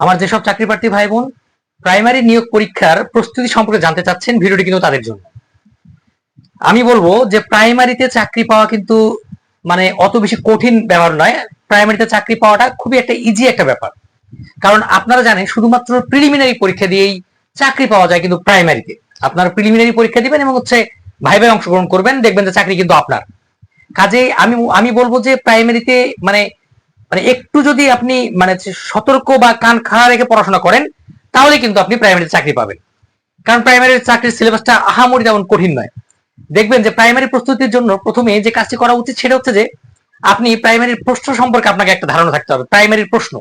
আমার যেসব চাকরি প্রার্থী ভাই বোন প্রাইমারি নিয়োগ পরীক্ষার প্রস্তুতি সম্পর্কে জানতে চাচ্ছেন, ভিডিওটি কিন্তু তাদের জন্য। আমি বলব যে প্রাইমারিতে চাকরি পাওয়া কিন্তু মানে অত বেশি কঠিন ব্যাপার নয়। প্রাইমারিতে চাকরি পাওয়াটা খুবই একটা ইজি একটা ব্যাপার। কারণ আপনারা জানেন, শুধুমাত্র প্রিলিমিনারি পরীক্ষা দিয়েই চাকরি পাওয়া যায় কিন্তু প্রাইমারিতে। আপনারা প্রিলিমিনারি পরীক্ষা দিবেন এবং হচ্ছে ভাই ভাই অংশগ্রহণ করবেন, দেখবেন যে চাকরি কিন্তু আপনার। কাজে আমি আমি বলব যে প্রাইমারিতে মানে মানে একটু যদি আপনি মানে সতর্ক বা কান খাড়া রেখে পড়াশোনা করেন, তাহলে কিন্তু আপনি প্রাইমারিতে চাকরি পাবেন। কারণ প্রাইমারির চাকরির সিলেবাসটা আহামরি তেমন কঠিন নয়। দেখবেন যে প্রাইমারি প্রস্তুতির জন্য প্রথমে যে কাজটি করা উচিত সেটা হচ্ছে যে, আপনি প্রাইমারির প্রশ্ন সম্পর্কে আপনাকে একটা ধারণা থাকতে হবে প্রাইমারির প্রশ্ন।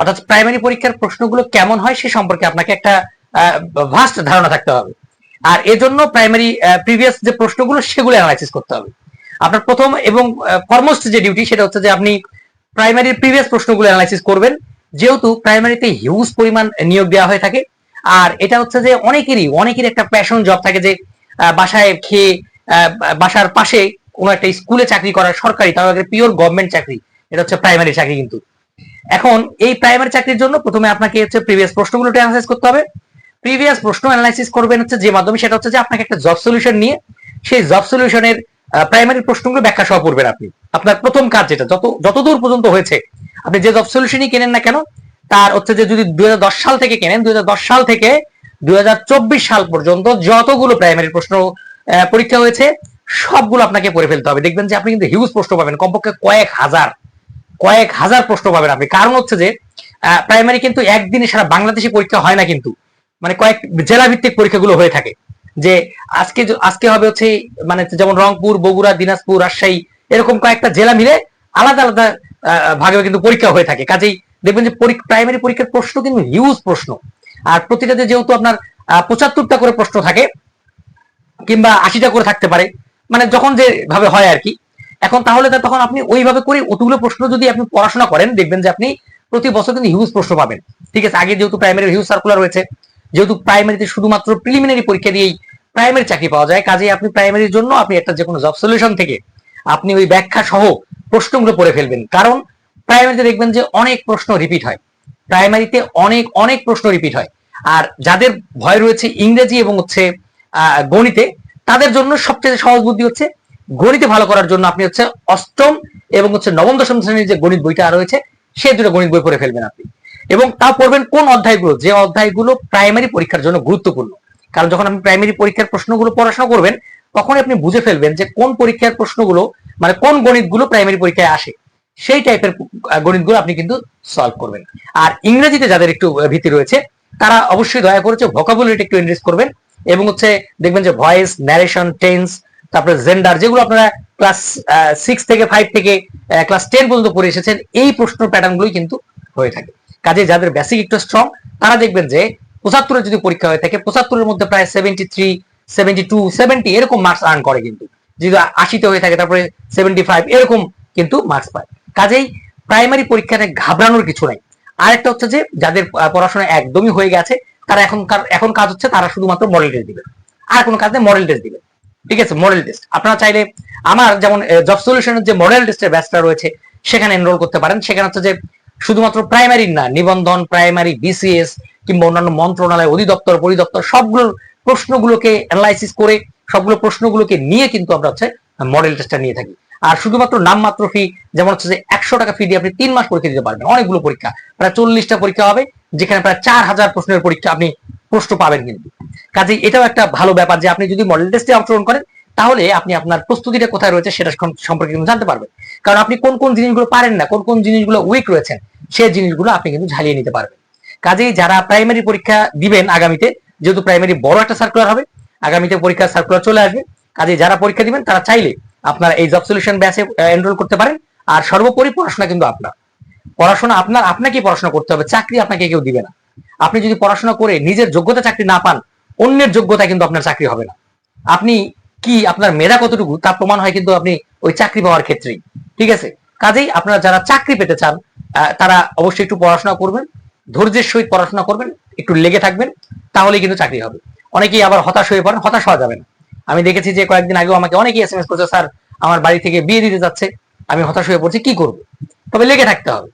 অর্থাৎ প্রাইমারি পরীক্ষার প্রশ্নগুলো কেমন হয় সে সম্পর্কে আপনাকে একটা ভাস্ট ধারণা থাকতে হবে। আর এজন্য প্রাইমারি প্রিভিয়াস যে প্রশ্নগুলো সেগুলো অ্যানালাইসিস করতে হবে। আপনার প্রথম এবং ফরমোস্ট যে ডিউটি সেটা হচ্ছে যে আপনি প্রাইমারির প্রিভিয়াস প্রশ্নগুলো অ্যানালাইসিস করবেন। যেহেতু প্রাইমারিতে হিউজ পরিমাণ নিয়োগ দেওয়া হয়ে থাকে। আর এটা হচ্ছে যে অনেকেরই অনেকেরই একটা প্যাশন জব থাকে যে বাসায় খেয়ে বাসার পাশে কোনো একটা স্কুলে চাকরি করা সরকারি তাও পিওর গভর্নমেন্ট চাকরি। এটা হচ্ছে প্রাইমারি চাকরি কিন্তু। এখন এই প্রাইমারি চাকরির জন্য প্রথমে আপনাকে হচ্ছে প্রিভিয়াস প্রশ্নগুলো অ্যানালাইসিস করতে হবে। প্রিভিয়াস প্রশ্ন অ্যানালাইসিস করবেন হচ্ছে যে মাধ্যমে, সেটা হচ্ছে যে আপনাকে একটা জব সলিউশন নিয়ে, সেই জব সলিউশনের প্রাইমারি প্রশ্নগুলো ব্যাখ্যা সহ পড়বেন আপনি। আপনার প্রথম কাজ যেটা, যত, যতদূর পর্যন্ত হয়েছে, আপনি যে জব সলিউশনই কেনেন না কেন, তার হচ্ছে যে যদি দুই হাজার দশ সাল থেকে কেনেন, দুই হাজার দশ সাল থেকে দুই হাজার চব্বিশ সাল পর্যন্ত যতগুলো প্রাইমারি প্রশ্ন পরীক্ষা হয়েছে, সবগুলো আপনাকে পড়ে ফেলতে হবে। দেখবেন যে আপনি কিন্তু হিউজ প্রশ্ন পাবেন, কমপক্ষে কয়েক হাজার কয়েক হাজার প্রশ্ন পাবেন আপনি। কারণ হচ্ছে যে প্রাইমারি কিন্তু একদিনে সারা বাংলাদেশে পরীক্ষা হয় না কিন্তু। মানে কয়েক জেলা ভিত্তিক পরীক্ষাগুলো হয়ে থাকে। যে আজকে আজকে হবে হচ্ছে মানে যেমন রংপুর, বগুড়া, দিনাজপুর, রাজশাহী, এরকম কয়েকটা জেলা মিলে আলাদা আলাদা ভাগে কিন্তু পরীক্ষা হয়ে থাকে। কাজেই দেখবেন যে প্রাইমারি পরীক্ষার প্রশ্ন কিন্তু হিউজ প্রশ্ন। আর প্রতিটাতে যেহেতু আপনার পঁচাত্তরটা করে প্রশ্ন থাকে, কিংবা আশিটা করে থাকতে পারে মানে যখন যে ভাবে হয় আর কি, এখন তাহলে তখন আপনি ওইভাবে করে অতগুলো প্রশ্ন যদি আপনি পড়াশোনা করেন, দেখবেন যে আপনি প্রতি বছর কিন্তু হিউজ প্রশ্ন পাবেন। ঠিক আছে, আগে যেহেতু প্রাইমারি হিউজ সার্কুলার রয়েছে যেহেতু প্রাইমারিতে শুধুমাত্র প্রিলিমিনারি পরীক্ষা দিয়েই প্রাইমারি চাকরি পাওয়া যায় কাজে আপনি প্রাইমারির জন্য আপনি একটা যে কোনো জব সলিউশন থেকে আপনি ওই ব্যাখ্যা সহ প্রশ্নগুলো পড়ে ফেলবেন। কারণ প্রাইমারিতে দেখবেন যে অনেক প্রশ্ন রিপিট হয়। প্রাইমারিতে অনেক অনেক প্রশ্ন রিপিট হয়। আর যাদের ভয় রয়েছে ইংরেজি এবং হচ্ছে গণিতে, তাদের জন্য সবচেয়ে সহজ বুদ্ধি হচ্ছে গণিতে ভালো করার জন্য আপনি হচ্ছে অষ্টম এবং হচ্ছে নবম দশম শ্রেণির যে গণিত বইটা রয়েছে, সে দুটো গণিত বই পড়ে ফেলবেন আপনি। এবং তা পড়বেন কোন অধ্যায়গুলো? যে অধ্যায়গুলো প্রাইমারি পরীক্ষার জন্য গুরুত্বপূর্ণ। কারণ যখন আপনি প্রাইমারি পরীক্ষার প্রশ্নগুলো পড়াশোনা করবেন তখন আপনি বুঝে ফেলবেন যে কোন পরীক্ষার প্রশ্নগুলো মানে কোন গণিতগুলো প্রাইমারি পরীক্ষায় আসে, সেই টাইপের গণিতগুলো আপনি কিন্তু সলভ করবেন। আর ইংরেজিতে যাদের একটু ভীতি রয়েছে, তারা অবশ্যই দয়া করেছে ভোকাবুলারিটা একটু ইনক্রিজ করবেন এবং হচ্ছে দেখবেন যে ভয়েস ন্যারেশন টেন্স তারপরে জেন্ডার যেগুলো আপনারা ক্লাস সিক্স থেকে ফাইভ থেকে ক্লাস টেন পর্যন্ত পড়ে এসেছেন, এই প্রশ্ন প্যাটার্নগুলোই কিন্তু হয়ে থাকে। কাজে যাদের বেসিক একটু স্ট্রং তারা দেখবেন যে পঁচাত্তরের যদি পরীক্ষা হয়ে থাকে, পঁচাত্তরের মধ্যে প্রায় seventy three seventy two seventy এরকম মার্কস আর্ন করে কিন্তু। যদি আশিতে হয়ে থাকে, তারপরে সেভেন্টি ফাইভ এরকম কিন্তু মার্কস পায়। কাজেই প্রাইমারি পরীক্ষাতে ঘাবড়ানোর কিছু নাই। আরেকটা হচ্ছে যে, যাদের পড়াশোনা একদমই হয়ে গেছে, তারা এখন এখন কাজ হচ্ছে তারা শুধুমাত্র মডেল টেস্ট দিবে। আর কোনো কাজে মডেল টেস্ট দিবে ঠিক আছে? মডেল টেস্ট আপনারা চাইলে আমার যেমন জব সলিউশনের যে মডেল টেস্টের ব্যাচটা রয়েছে, সেখানে এনরোল করতে পারেন। সেখানে হচ্ছে যে শুধুমাত্র প্রাইমারি না, নিবন্ধন প্রাইমারি বিসিএস কিংবা অন্যান্য মন্ত্রণালয়, অধিদপ্তর, পরিদপ্তর, সবগুলোর প্রশ্নগুলোকে অ্যানালাইসিস করে, সবগুলো প্রশ্নগুলোকে নিয়ে কিন্তু আমরা হচ্ছে মডেল টেস্টটা নিয়ে থাকি। আর শুধুমাত্র নামমাত্র ফি যেমন হচ্ছে যে একশো টাকা ফি দিয়ে আপনি তিন মাস পরীক্ষা দিতে পারবেন, অনেকগুলো পরীক্ষা, প্রায় চল্লিশটা পরীক্ষা হবে, যেখানে প্রায় চার হাজার প্রশ্নের পরীক্ষা আপনি প্রশ্ন পাবেন কিন্তু। কাজে এটাও একটা ভালো ব্যাপার যে আপনি যদি মডেল টেস্টে অংশগ্রহণ করেন তাহলে আপনি আপনার প্রস্তুতিটা কোথায় রয়েছে সেটা সম্পর্কে কিন্তু জানতে পারবেন। কারণ আপনি কোন কোন জিনিসগুলো পারেন না, কোন কোন জিনিসগুলো উইক রয়েছেন সেই জিনিসগুলো আপনি কিন্তু ঝালিয়ে নিতে পারবেন। কাজেই যারা প্রাইমারি পরীক্ষা দিবেন আগামীতে, যেহেতু প্রাইমারি বড় একটা সার্কুলার হবে, আগামীতে পরীক্ষার সার্কুলার চলে আসবে। কাজে যারা পরীক্ষা দিবেন, তারা চাইলে আপনারা এই জব সলিউশন ব্যাচে এনরোল করতে পারেন। আর সর্বোপরি পড়াশোনা কিন্তু আপনার। পড়াশোনা আপনার আপনাকে পড়াশোনা করতে হবে, চাকরি আপনাকে কেউ দিবে না। আপনি যদি পড়াশোনা করে নিজের যোগ্যতা চাকরি না পান, অন্যের যোগ্যতা কিন্তু আপনার চাকরি হবে না। আপনি কি আপনার মেধা কতটুকু তা প্রমাণ হয় কিন্তু আপনি ওই চাকরি পাওয়ার ক্ষেত্রেই, ঠিক আছে? কাজেই আপনারা যারা চাকরি পেতে চান তারা অবশ্যই একটু পড়াশোনা করবেন, ধৈর্যের সহিত পড়াশোনা করবেন, একটু লেগে থাকবেন, তাহলেই কিন্তু চাকরি হবে। অনেকেই আবার হতাশ হয়ে পড়েন, হতাশ হওয়া যাবে না। আমি দেখেছি যে কয়েকদিন আগেও আমাকে অনেকেই এস এম এস করছে, স্যার, আমার বাড়ি থেকে বিয়ে দিতে যাচ্ছে, আমি হতাশ হয়ে পড়ছি, কি করব? তবে লেগে থাকতে হবে।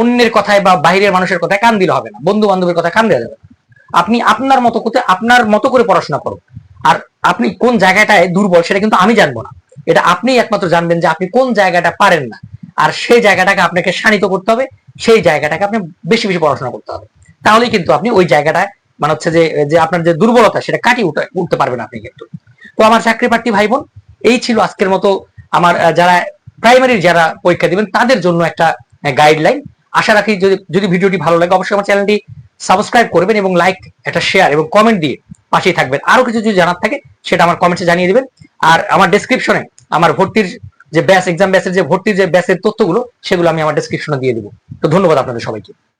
অন্যের কথায় বা বাইরের মানুষের কথায় কান দিলে হবে না বন্ধু বান্ধবের কথা কান দেওয়া যাবে আপনি আপনার মতো করতে, আপনার মতো করে পড়াশোনা করুন আর আপনি কোন জায়গাটায় দুর্বল সেটা কিন্তু আমি জানব না। এটা আপনি একমাত্র জানবেন যে আপনি কোন জায়গাটা পারেন না। আর সেই জায়গাটাকে আপনাকে শানিত করতে হবে, সেই জায়গাটাকে আপনি বেশি বেশি পড়াশোনা করতে হবে। তাহলেই কিন্তু আপনি ওই জায়গাটায় মানে হচ্ছে যে যে আপনার যে দুর্বলতা সেটা কাটিয়ে উঠে, উঠতে পারবেন আপনি কিন্তু। তো আমার চাকরি প্রার্থী ভাই বোন এই ছিল আজকের মতো আমার যারা প্রাইমারির যারা পরীক্ষা দিবেন, তাদের জন্য একটা গাইডলাইন আশা রাখি যদি যদি ভিডিওটি ভালো লাগে, অবশ্যই আমার চ্যানেলটি সাবস্ক্রাইব করবেন এবং লাইক একটা শেয়ার এবং কমেন্ট দিয়ে পাশেই থাকবেন। আরও কিছু যদি জানার থাকে, সেটা আমার কমেন্টে জানিয়ে দিবেন। আর আমার ডেসক্রিপশনে আমার ভর্তির যে ব্যাস এক্সাম ব্যাসের যে ভর্তির যে ব্যাসের তথ্যগুলো, সেগুলো আমি আমার ডেসক্রিপশনে দিয়ে দিব। তো ধন্যবাদ আপনাদের সবাইকে।